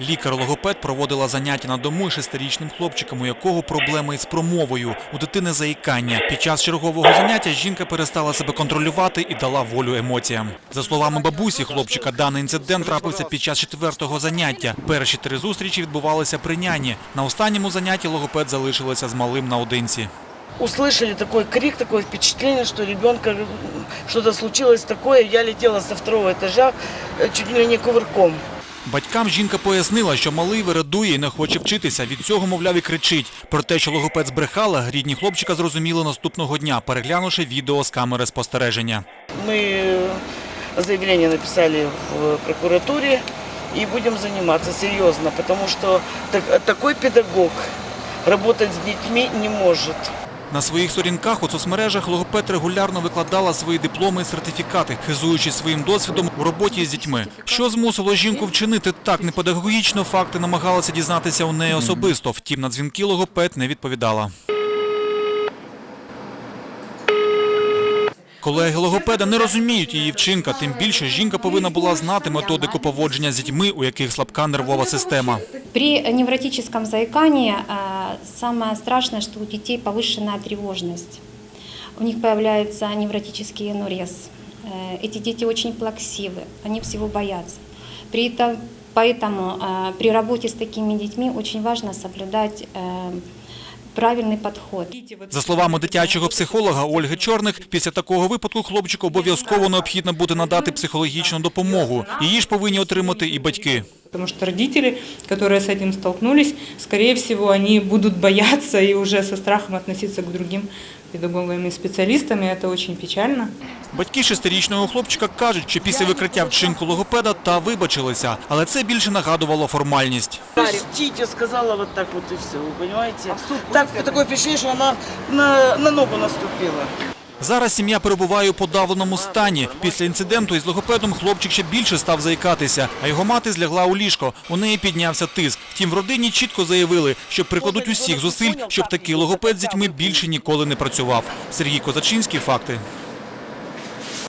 Лікар-логопед проводила заняття на дому із шестирічним хлопчиком, у якого проблеми із промовою. У дитини заїкання. Під час чергового заняття жінка перестала себе контролювати і дала волю емоціям. За словами бабусі хлопчика, даний інцидент трапився під час четвертого заняття. Перші три зустрічі відбувалися при няні. На останньому занятті логопед залишилася з малим наодинці. услышали такой крик, такое впечатление, что ребенка м, что-то случилось такое. Я летела со второго этажа э, чуть ли не кувырком. Батькам жінка пояснила, що малий вирадує і не хоче вчитися. Від цього, мовляв, і кричить. Про те, що логопед збрехала, рідні хлопчика зрозуміли наступного дня, переглянувши відео з камери спостереження. Мы э, заявление написали в прокуратуре и будем заниматься серьезно, потому что так- такой педагог работать с детьми не может. На своїх сторінках у соцмережах логопед регулярно викладала свої дипломи і сертифікати, хизуючись своїм досвідом у роботі з дітьми. Що змусило жінку вчинити так непедагогічно, факти намагалася дізнатися у неї особисто. Втім, на дзвінки логопед не відповідала. Колеги логопеда не розуміють її вчинка, тим більше жінка повинна була знати методику поводження з дітьми, у яких слабка нервова система. При невротическом заикании э, самое страшное, что у детей повышенная тревожность. У них появляется невротический энурез. Э, Эти дети очень плаксивы, они всего боятся. При этом, поэтому э, при работе с такими детьми очень важно соблюдать э, правильный подход. За словами дитячого психолога Ольги Чорних, після такого випадку хлопчику обов'язково необхідно буде надати психологічну допомогу. Її ж повинні отримати і батьки. Потому что родители, которые с этим столкнулись, скорее всего, они будут бояться и уже со страхом относиться к другим педагогам и специалистам, и это очень печально. Батьки шестирічного хлопчика кажуть, що після викриття вчинку логопеда та вибачилися, але це більше нагадувало формальність. Простите, сказала вот так вот и все, вы понимаете? Так, такое впечатление, что она на, на ногу наступила. Зараз сім'я перебуває у подавленому стані. Після інциденту із логопедом хлопчик ще більше став заїкатися, а його мати злягла у ліжко. У неї піднявся тиск. Втім, в родині чітко заявили, що прикладуть усіх зусиль, щоб такий логопед з дітьми більше ніколи не працював. Сергій Козачинський, факти.